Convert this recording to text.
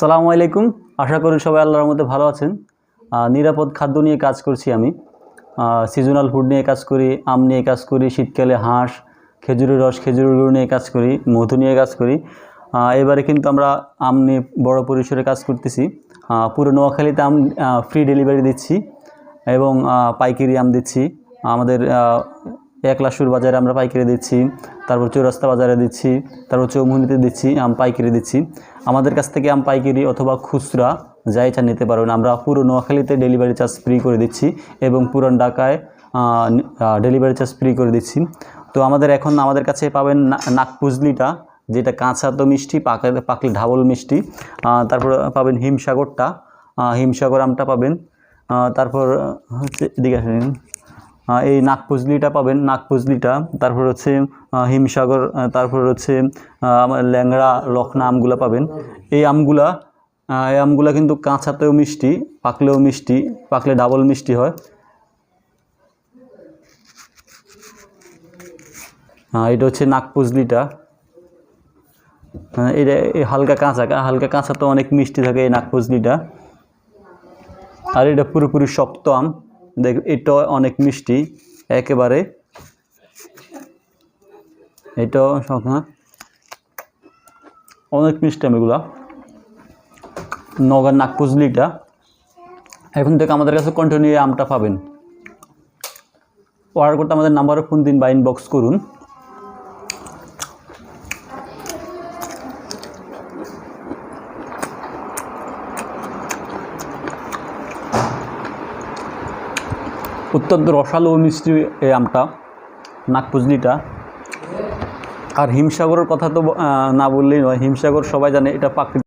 সালামু আলাইকুম। আশা করি সবাই আল্লাহর মধ্যে ভালো আছেন। নিরাপদ খাদ্য নিয়ে কাজ করছি আমি। সিজনাল ফুড নিয়ে কাজ করি, আম নিয়ে কাজ করি, শীতকালে হাঁস, খেজুরের রস, খেজুরের গুঁড়ো নিয়ে কাজ করি, মধু নিয়ে কাজ করি। এবারে কিন্তু আমরা আম নিয়ে বড় পরিসরে কাজ করতেছি। পুরো নোয়াখালীতে আম ফ্রি ডেলিভারি দিচ্ছি এবং পাইকারি আম দিচ্ছি। আমাদের আহ, একলাশুর বাজারে আমরা পাইকারি দিচ্ছি তারপর চৌরাস্তা বাজারে দিচ্ছি তারপর চৌমুনিতে দিচ্ছি আম পাইকারি দিচ্ছি। আমাদের কাছ থেকে আম পাইকারি অথবা খুচরা যাই চা নিতে পারবেন। আমরা পুরো নোয়াখালীতে ডেলিভারি চার্জ ফ্রি করে দিচ্ছি এবং পুরান ঢাকায় ডেলিভারি চার্জ ফ্রি করে দিচ্ছি। তো আমাদের এখন আমাদের কাছে পাবেন নাকপুজলিটা যেটা কাঁচা তো মিষ্টি পাকা পাকলে ঢাবল মিষ্টি। তারপর পাবেন হিমসাগরটা হিমসাগর আমটা পাবেন। তারপর হচ্ছে এদিকে এই নাগপুজলিটা পাবেন, নাগপুজলিটা। তারপর হচ্ছে হিমসাগর তারপর হচ্ছে আমার ল্যাংড়া লখনা আমগুলা পাবেন। এই আমগুলা এই আমগুলা কিন্তু কাঁচাতেও মিষ্টি, পাকলেও মিষ্টি, পাকলে ডাবল মিষ্টি হয়। এটা হচ্ছে নাগপুজলিটা। এটা হালকা কাঁচা হালকা কাঁচা তো অনেক মিষ্টি থাকে এই নাগপুজলিটা। আর এটা পুরোপুরি শক্ত আম। দেখ, এটা অনেক মিষ্টি, একেবারে। এটাও হ্যাঁ। অনেক মিষ্টি এগুলা। নগর নাগপুজলিটা। এখন থেকে আমাদের কাছে কন্টিনিউ আমটা পাবেন। অর্ডার করতে আমাদের নাম্বারে ফোন দিন বা ইনবক্স করুন। অত্যন্ত রসালো মিষ্টি এই আমটা নাগপুজলিটা আর হিমসাগরের কথা তো না বললেই নয়, হিমসাগর সবাই জানে, এটা প্রাকৃতিক